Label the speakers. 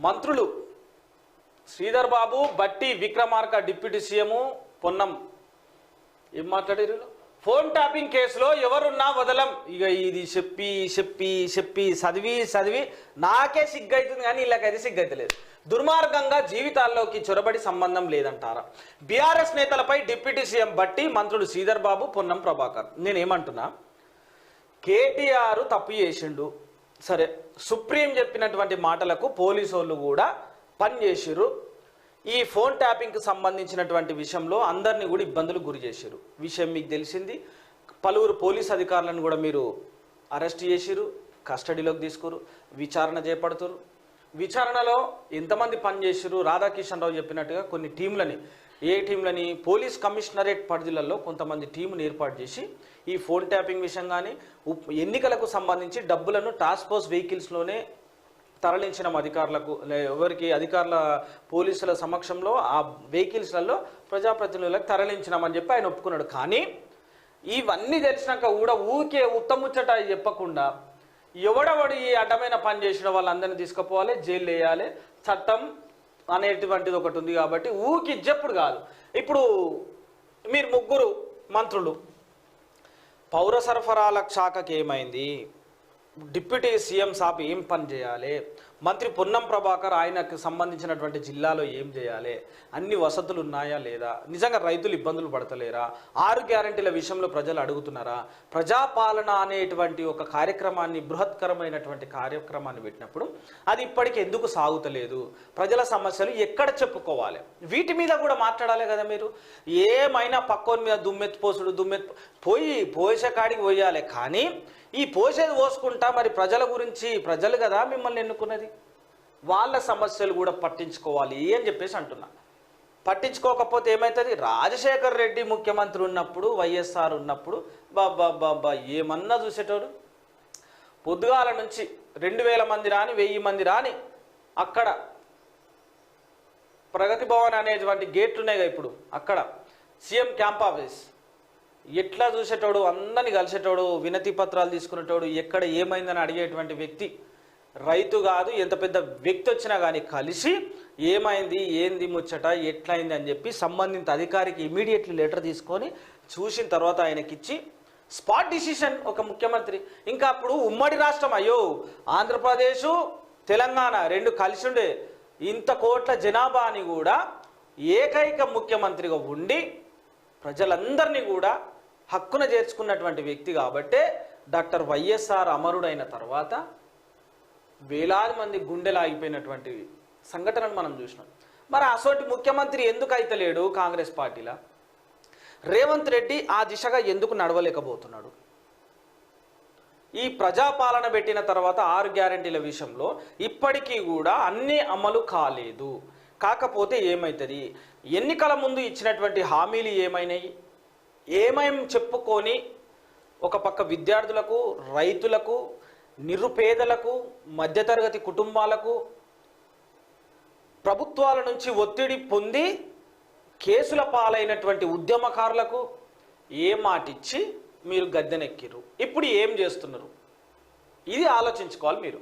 Speaker 1: మంత్రులు శ్రీధర్ బాబు బట్టి Vikramarka deputy CM Ponnam. ఏం మాట్లాడారు? ఫోన్ ట్యాపింగ్ కేసులో ఎవరున్నా వదలం. ఇక ఇది చెప్పి చెప్పి చెప్పి చదివి చదివి నాకే సిగ్గైతుంది కానీ వీళ్ళకైతే సిగ్గైతలేదు. దుర్మార్గంగా జీవితాల్లోకి చొరబడి సంబంధం లేదంటారా? బీఆర్ఎస్ నేతలపై డిప్యూటీ సీఎం బట్టి మంత్రులు శ్రీధర్ బాబు పొన్నం ప్రభాకర్. నేనేమంటున్నా? కేటీఆర్ తప్పు చేసిండు. సరే సుప్రీం చెప్పినటువంటి మాటలకు పోలీసు వాళ్ళు కూడా పనిచేసిర్రు ఈ ఫోన్ ట్యాపింగ్కి సంబంధించినటువంటి విషయంలో అందరినీ కూడా ఇబ్బందులు గురి చేశారు విషయం మీకు తెలిసింది. పలువురు పోలీస్ అధికారులను కూడా మీరు అరెస్ట్ చేసిరు కస్టడీలోకి తీసుకురు విచారణ చేపడుతురు విచారణలో ఎంతమంది పనిచేసారు రాధాకిషన్ రావు చెప్పినట్టుగా కొన్ని టీంలని ఏ టీంలని పోలీస్ కమిషనరేట్ పరిధిలలో కొంతమంది టీమును ఏర్పాటు చేసి ఈ ఫోన్ ట్యాపింగ్ విషయం కానీ ఉప్- ఎన్నికలకు సంబంధించి డబ్బులను టాస్క్ ఫోర్స్ వెహికల్స్లోనే తరలించిన అధికారులకు ఎవరికి అధికారుల పోలీసుల సమక్షంలో ఆ వెహికల్స్లలో ప్రజాప్రతినిధులకు తరలించినామని చెప్పి ఆయన ఒప్పుకున్నాడు. కానీ ఇవన్నీ తెలిసినాక కూడా ఊరికే ఉత్తముచ్చట చెప్పకుండా ఎవడవడు ఈ అడ్డమైన పని చేసిన వాళ్ళందరినీ తీసుకుపోవాలి జైలు వేయాలి. చట్టం అనేటువంటిది ఒకటి ఉంది కాబట్టి ఊకి జప్పుడు కాదు. ఇప్పుడు మీరు ముగ్గురు మంత్రులు పౌర సరఫరాల శాఖకి ఏమైంది డిప్యూటీ సీఎం సాప్ ఏం పని చేయాలి? మంత్రి పొన్నం ప్రభాకర్ ఆయనకు సంబంధించినటువంటి జిల్లాలో ఏం చేయాలి? అన్ని వసతులు ఉన్నాయా లేదా? నిజంగా రైతులు ఇబ్బందులు పడతలేరా? ఆరు గ్యారంటీల విషయంలో ప్రజలు అడుగుతున్నారా? ప్రజాపాలన అనేటువంటి ఒక కార్యక్రమాన్ని బృహత్కరమైనటువంటి కార్యక్రమాన్ని పెట్టినప్పుడు అది ఇప్పటికి ఎందుకు సాగుతలేదు? ప్రజల సమస్యలు ఎక్కడ చెప్పుకోవాలి? వీటి మీద కూడా మాట్లాడాలి కదా మీరు. ఏమైనా పక్కోని మీద దుమ్మెత్తి పోసుడు దుమ్మెత్తి పోయి పోసే కాడికి పోయాలి. కానీ ఈ పోసేది పోసుకుంటా మరి ప్రజల గురించి ప్రజలు కదా మిమ్మల్ని ఎన్నుకున్నది? వాళ్ళ సమస్యలు కూడా పట్టించుకోవాలి అని చెప్పేసి అంటున్నా. పట్టించుకోకపోతే ఏమవుతుంది రాజశేఖర్ రెడ్డి ముఖ్యమంత్రి ఉన్నప్పుడు వైఎస్ఆర్ ఉన్నప్పుడు బాబా బాబా ఏమన్నా చూసేటోడు? పొద్దుగాల నుంచి రెండు వేల మంది రాని వెయ్యి మంది రాని అక్కడ ప్రగతి భవన్ అనేటువంటి గేట్లు ఉన్నాయి కదా ఇప్పుడు అక్కడ సీఎం క్యాంప్ ఆఫీస్. ఎట్లా చూసేటోడు? అందరిని కలిసేటోడు వినతి పత్రాలు తీసుకునేటోడు ఎక్కడ ఏమైందని అడిగేటువంటి వ్యక్తి రైతు కాదు ఎంత పెద్ద వ్యక్తి వచ్చినా కానీ కలిసి ఏమైంది ఏంది ముచ్చట ఎట్లయింది అని చెప్పి సంబంధిత అధికారికి ఇమీడియట్లీ లెటర్ తీసుకొని చూసిన తర్వాత ఆయనకిచ్చి స్పాట్ డిసిషన్ ఒక ముఖ్యమంత్రి. ఇంకా అప్పుడు ఉమ్మడి రాష్ట్రం అయ్యో ఆంధ్రప్రదేశ్ తెలంగాణ రెండు కలిసి ఉండే ఇంత కోట్ల జనాభాని కూడా ఏకైక ముఖ్యమంత్రిగా ఉండి ప్రజలందరినీ కూడా హక్కున చేర్చుకున్నటువంటి వ్యక్తి కాబట్టే డాక్టర్ వైఎస్ఆర్ అమరుడైన తర్వాత వేలాది మంది గుండెలు ఆగిపోయినటువంటి సంఘటనను మనం చూసినాం. మరి అసోటి ముఖ్యమంత్రి ఎందుకు అయితలేడు కాంగ్రెస్ పార్టీలా? రేవంత్ రెడ్డి ఆ దిశగా ఎందుకు నడవలేకపోతున్నాడు? ఈ ప్రజాపాలన పెట్టిన తర్వాత ఆరు గ్యారంటీల విషయంలో ఇప్పటికీ కూడా అన్నీ అమలు కాలేదు. కాకపోతే ఏమవుతుంది ఎన్నికల ముందు ఇచ్చినటువంటి హామీలు ఏమైనాయి? ఏమేం చెప్పుకొని ఒక పక్క విద్యార్థులకు రైతులకు నిరుపేదలకు మధ్యతరగతి కుటుంబాలకు ప్రభుత్వాల నుంచి ఒత్తిడి పొంది కేసుల పాలైనటువంటి ఉద్యమకారులకు ఏ మాటిచ్చి మీరు గద్దెనెక్కిరు ఇప్పుడు ఏం చేస్తున్నారు? ఇది ఆలోచించుకోవాలి మీరు.